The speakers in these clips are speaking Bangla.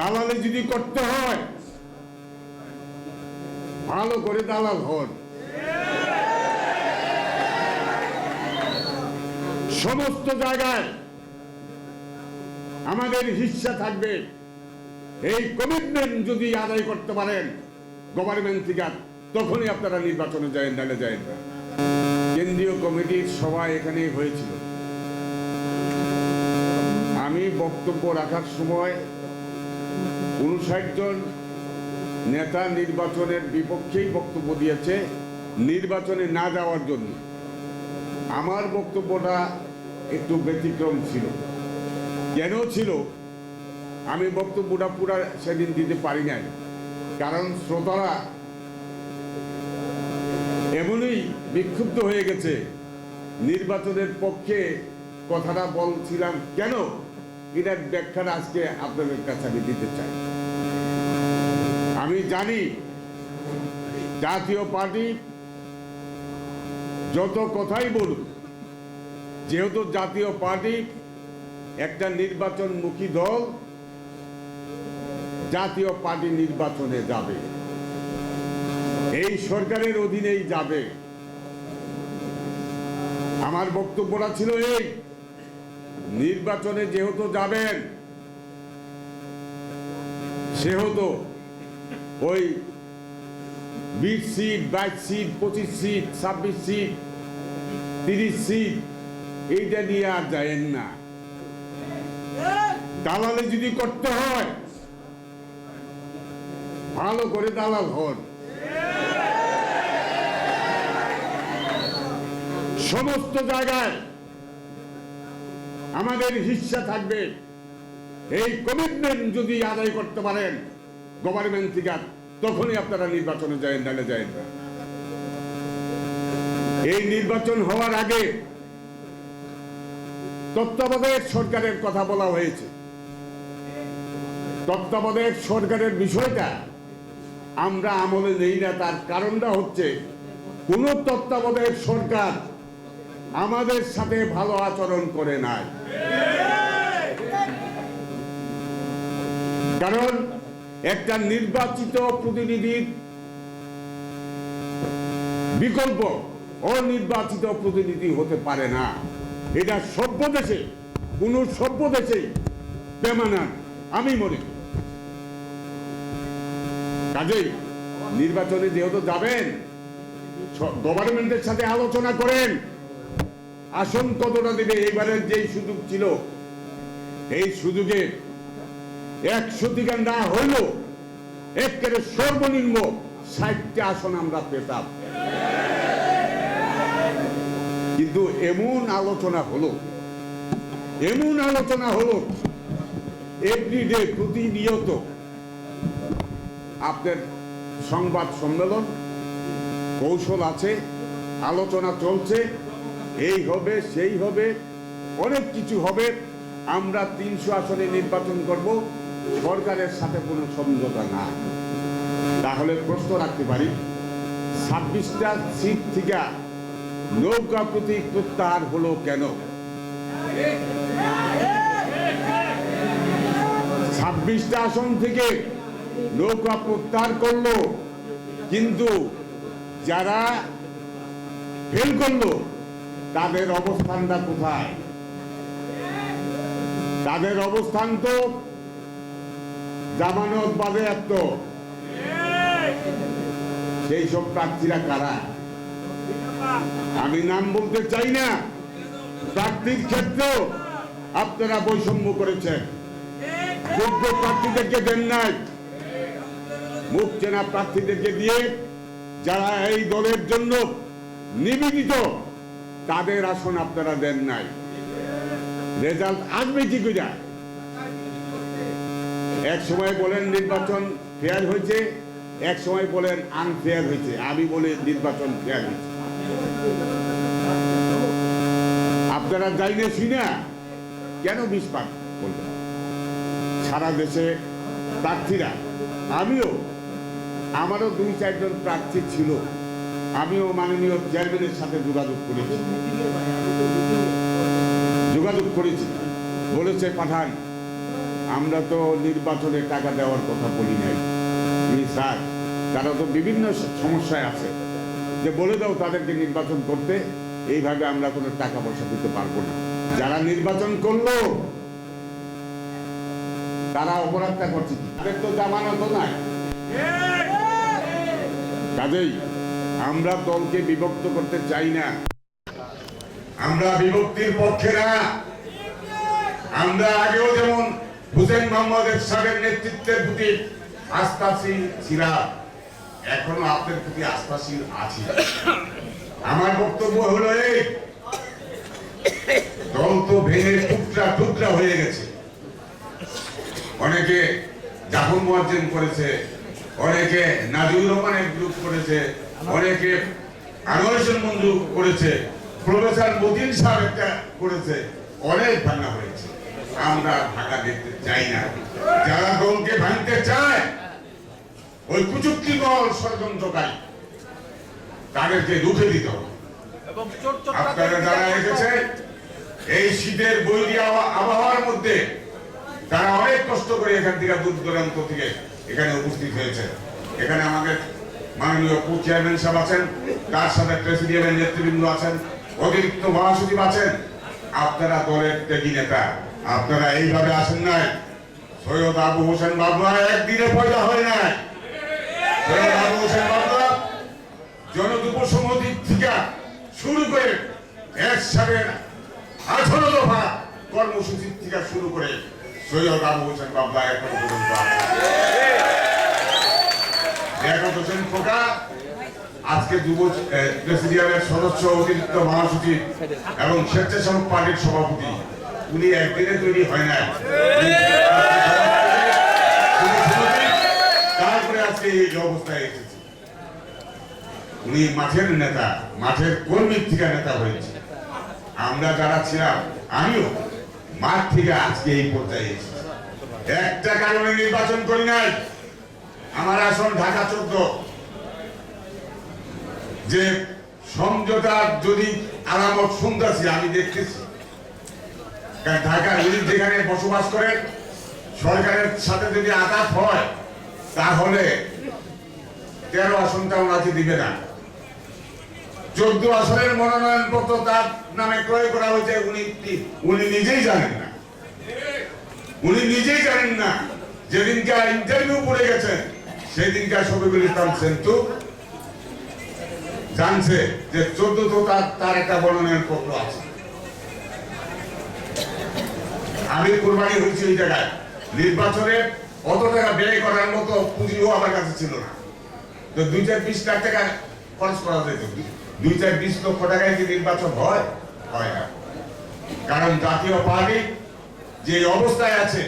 দালালি যদি করতে হয়, ভালো করে দালাল হন। সমস্ত জায়গায় আমাদের হিস্সা থাকবে। এই কমিটমেন্ট যদি আদায় করতে পারেন গভর্নমেন্ট থেকে, তখনই আপনারা নির্বাচনে যায় নালে যায় না। কেন্দ্রীয় কমিটির সভা এখানে হয়েছিল। আমি বক্তব্য রাখার সময় উনষাট জন নেতা নির্বাচনের বিপক্ষেই বক্তব্য দিয়েছে, নির্বাচনে না যাওয়ার জন্য। আমার বক্তব্যটা একটু ব্যতিক্রম ছিল। কেন ছিল? আমি বক্তব্যটা পুরা সেদিন দিতে পারি নাই। কারণ শ্রোতারা এমনই বিক্ষুব্ধ হয়ে গেছে, নির্বাচনের পক্ষে কথাটা বলছিলাম কেন? এটার ব্যাখ্যাটা আজকে আপনাদের কাছে আমি দিতে চাই। আমি জানি জাতীয় পার্টি যত কথাই বলুক, যেহেতু জাতীয় পার্টি একটা নির্বাচনমুখী দল, জাতীয় পার্টি নির্বাচনে যাবে। এই সরকারের অধীনেই যাবে। আমার বক্তব্যটা ছিল এই। নির্বাচনে যেহেতু যাবেন, সেহেতু ওই বিশ সিট, বাইশ সিট, পঁচিশ সিট, ছাব্বিশ সিট, তিরিশ সিট, এইটা নিয়ে আর যায়েন না। দালালে যদি করতে হয়, ভালো করে দালাল হন। সমস্ত জায়গায় আমাদের হিস্সা থাকবে। এই কমিটমেন্ট যদি আদায় করতে পারেন গভর্নমেন্ট থেকে তখনই আপনারা নির্বাচনে যায় নালে যায় না। এই নির্বাচন হওয়ার আগে তত্ত্বাবধায়ক সরকারের কথা বলা হয়েছে। তত্ত্বাবধায়ক সরকারের বিষয়টা আমরা আমলে নেই না, তার কারণটা হচ্ছে কোন তত্ত্বাবধায়ক সরকার আমাদের সাথে ভালো আচরণ করে নাই। কারণ একটা নির্বাচিত প্রতিনিধির বিকল্প, অনির্বাচিত প্রতিনিধি হতে পারে না। এটা সভ্য দেশে, কোন সভ্য দেশেই বেমানান আমি মনে করি। কাজেই নির্বাচনে যেহেতু যাবেন গভর্নমেন্টের সাথে আলোচনা করেন আসন কতটা দেবে? এইবারের যেই সুযোগ ছিল, এই সুযোগে একশো থেকে না হইল একেবারে সর্বনিম্ন ষাটটা আসন আমরা পেতাম। কিন্তু এমন আলোচনা হলো, এমন আলোচনা হলো এভরিডে প্রতিনিয়ত আপনার সংবাদ সম্মেলন, কৌশল আছে, আলোচনা চলছে এই হবে, সেই হবে, অনেক কিছু হবে। আমরা তিনশো আসনে নির্বাচন করব, সরকারের সাথে কোনো সমঝোতা না। তাহলে প্রশ্ন রাখতে পারি, ছাব্বিশটা সিট থেকে নৌকা প্রতীক প্রত্যাহার হলো কেন? ছাব্বিশটা আসন থেকে নৌকা প্রত্যাহার করল, কিন্তু যারা ফেল করল তাদের অবস্থানটা কোথায়? তাদের অবস্থান তো জামানত বাজেয়াপ্ত সেই সব প্রার্থীরা কারা? আমি নাম বলতে চাই না। প্রার্থীর ক্ষেত্রেও আপনারা বৈষম্য করেছেন। যোগ্য প্রার্থীদেরকে দেন নাই। মুখ চেনা প্রার্থীদেরকে দিয়ে যারা এই দলের জন্য নিবেদিত তাদের আসন আপনারা দেন নাই। রেজাল্ট আসবে কি করে? এক সময় বলেন নির্বাচন ফেয়ার হয়েছে, এক সময় বলেন আনফেয়ার হয়েছে। আমি বলে নির্বাচন ফেয়ার হয়েছে। আপনারা যাইনে শুনা কেন বিষপাত বলবেন? সারা দেশে প্রার্থীরা, আমিও, আমারও দুই চারজন প্রার্থী ছিল। আমিও মাননীয় চেয়ারম্যানের সাথে যোগাযোগ করেছি। যোগাযোগ করেছি। বলেছে, পাঠান, আমরা তো নির্বাচনে টাকা দেওয়ার কথা বলি নাই। জি, স্যার, তারা তো বিভিন্ন সমস্যায় আছে। যে বলে দাও তাদেরকে নির্বাচন করতে, এইভাবে আমরা কোনো টাকা পয়সা দিতে পারব না। যারা নির্বাচন করল, তারা অপরাধটা করছে তাদের তো জামানত নাই। কাজেই আমরা দলকে বিভক্ত করতে চাই না। আমরা বিভক্তির পক্ষে না। আমরা আগেও যেমন হুসেন মোহাম্মদ এরশাদের নেতৃত্বের প্রতি আস্থাশীল ছিলাম, এখনও আপনাদের প্রতি আস্থাশীল আছি। আমার বক্তব্য হলো এই, দল তো ভেঙে টুকরা টুকরা হয়ে গেছে। অনেকে জাফর মোয়াজ্জেম করেছে, অনেকে নাজিউর রহমানের গ্রুপ করেছে অনেকে আনোয়ার হোসেন মঞ্জু করেছে প্রফেসর মতিন সাহেব একটা করেছে অনেক ভাঙা হয়েছে। আমরা ভাঙা দেখতে চাই না। যারা দলকে ভাঙতে চায় ওই কুচুক্তি দল ষড়যন্ত্রকারী তাদেরকে রুখে দিতে হবে। এবং আপনারা যারা এসেছে এই শীতের বৈরী আবহাওয়ার মধ্যে তারা অনেক কষ্ট করে এখান থেকে দূর দূরান্ত থেকে এখানে উপস্থিত হয়েছে। এখানে আমাদের মাননীয় চেয়ারম্যান সাহেব আছেন, তার সাথে প্রেসিডিয়ামের নেতৃবৃন্দ আছেন, অতিরিক্ত মহাসচিব আছেন। আপনারা দলের ত্যাগী নেতা, আপনারা এইভাবে আসেন নাই। সৈয়দ আবু হোসেন বাবুয়া একদিনে পয়দা হয় নাই। সৈয়দ আবু হোসেন বাবুয়া জনযুব সমিতির থেকে শুরু করে এক একসাথে আঠারো দফা কর্মসূচির থেকে শুরু করে সৈয়দ আবু হোসেন বাবলা এখন পর্যন্ত সভাপতি। উনি একদিনে তৈরি হয় না তারপরে আজকে এই অবস্থায় এসেছে। উনি মাঠের নেতা, মাঠের কর্মীর থেকে নেতা হয়েছে। আমরা যারা ছিলাম, আমিও মাঠ থেকে আজকে এই পর্যায়ে একটা কারণে নির্বাচন করি নাই। আমার আসন ঢাকা চোদ্দ। যে সমঝোতার যদি আলামত শুনতেছি, আমি দেখতেছি। ঢাকার উনি যেখানে বসবাস করেন, সরকারের সাথে যদি আঘাত হয়, তাহলে তেরো আসনটা ওনাকে দিবে না। চোদ্দ আসনের মনোনয়ন পত্র তার নামে ক্রয় করা হয়েছে, উনি উনি নিজেই জানেন না। উনি নিজেই জানেন না। যেদিনকার ইন্টারভিউ পড়ে গেছেন সেদিনকার শফিকুল ইসলাম সেন্টু। জানছে যে চোদ্দ তো তার একটা বর্ণনের পত্র আছে। আমি কোরবানি হয়েছি ওই জায়গায়। নির্বাচনে অত টাকা ব্যয় করার মতো পুঁজিও আমার কাছে ছিল না। তো দুই চার বিশ লাখ টাকা খরচ করা যেত দুই চার বিশ লক্ষ টাকায় কি নির্বাচন হয়? হয় না। কারণ জাতীয় পার্টি যে অবস্থায় আছে,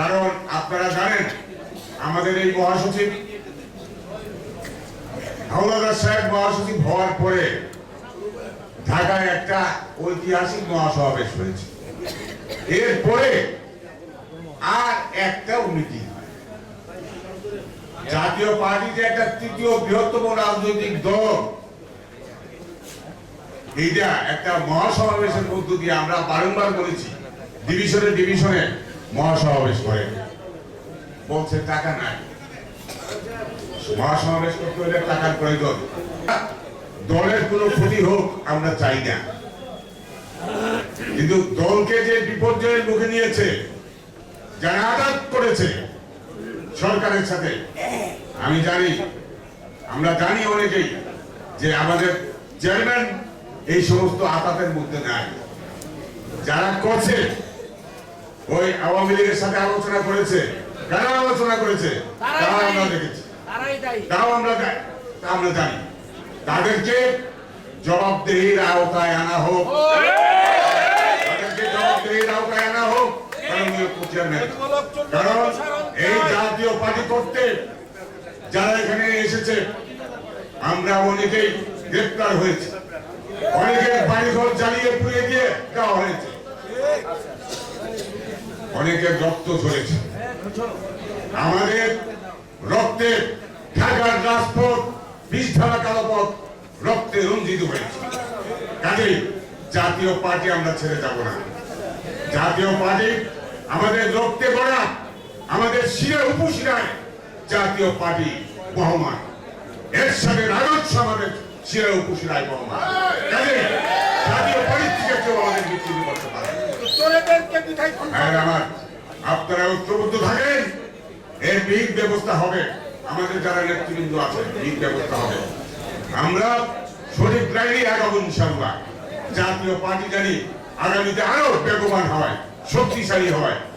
কারণ আপনারা জানেন আমাদের এই মহাসচিব হাওলাদার সাহেব মহাসচিব হওয়ার পরে ঢাকায় একটা ঐতিহাসিক মহাসমাবেশ হয়েছে। এরপরে আর একটাও মিটিং জাতীয় পার্টি যে একটা তৃতীয় বৃহত্তম রাজনৈতিক দল। এইটা একটা মহাসমাবেশের মধ্য দিয়ে আমরা বারংবার বলেছি ডিভিশনে ডিভিশনে মহাসমাবেশ করে বলছে টাকা নাই। মহাসমাবেশ করতে হলে টাকার প্রয়োজন। দলের কোনো ক্ষতি হোক, আমরা চাই না। কিন্তু দলকে যে বিপর্যয়ের মুখে নিয়েছে, যারা আঘাত করেছে সরকারের সাথে, আমি জানি, আমরা জানি অনেকেই যে আমাদের চেয়ারম্যান এই সমস্ত আঘাতের মধ্যে নাই। যারা করছে, ওই আওয়ামী লীগের সাথে আলোচনা করেছে কারা আলোচনা করেছে তারা আমরা দেখেছি। তাও আমরা আমরা জানি। তাদেরকে জবাবদেহির আওতায় আনা হোক। তাদেরকে জবাবদেহির আওতায় আনা হোক কারণ এই জাতীয় পার্টি করতে যারা এখানে এসেছে আমরা অনেকেই গ্রেপ্তার হয়েছে। অনেকের বাড়িঘর জ্বালিয়ে পুড়িয়ে দিয়ে দেওয়া হয়েছে। অনেকের রক্ত ঝরেছে। আমাদের রক্তে ঢাকার রাজপথ বিষ ধারা কালোপথ রক্তে রঞ্জিত হয়েছে। কাজেই জাতীয় পার্টি আমরা ছেড়ে যাব না। জাতীয় পার্টি আমাদের রক্ত আমাদের শিরা উপশিরায় জাতীয় পার্টি বহমান। এর সাথে রাজস্ব আমাদের শিরা উপশিরায় বহমান। কাজে জাতীয় পার্টির থেকে কেউ আমাদের বিচ্ছিন্ন করতে পারে আমার আপনারা ঐক্যবদ্ধ থাকেন। এর বিহিত ব্যবস্থা হবে। আমাদের যারা নেতৃবৃন্দ আছে বিহিত ব্যবস্থা হবে। আমরা সঠিক লাইনে আগাবো ইনশাল্লাহ জাতীয় পার্টি জানি আগামীতে আরও বেগবান হয়, শক্তিশালী হয়।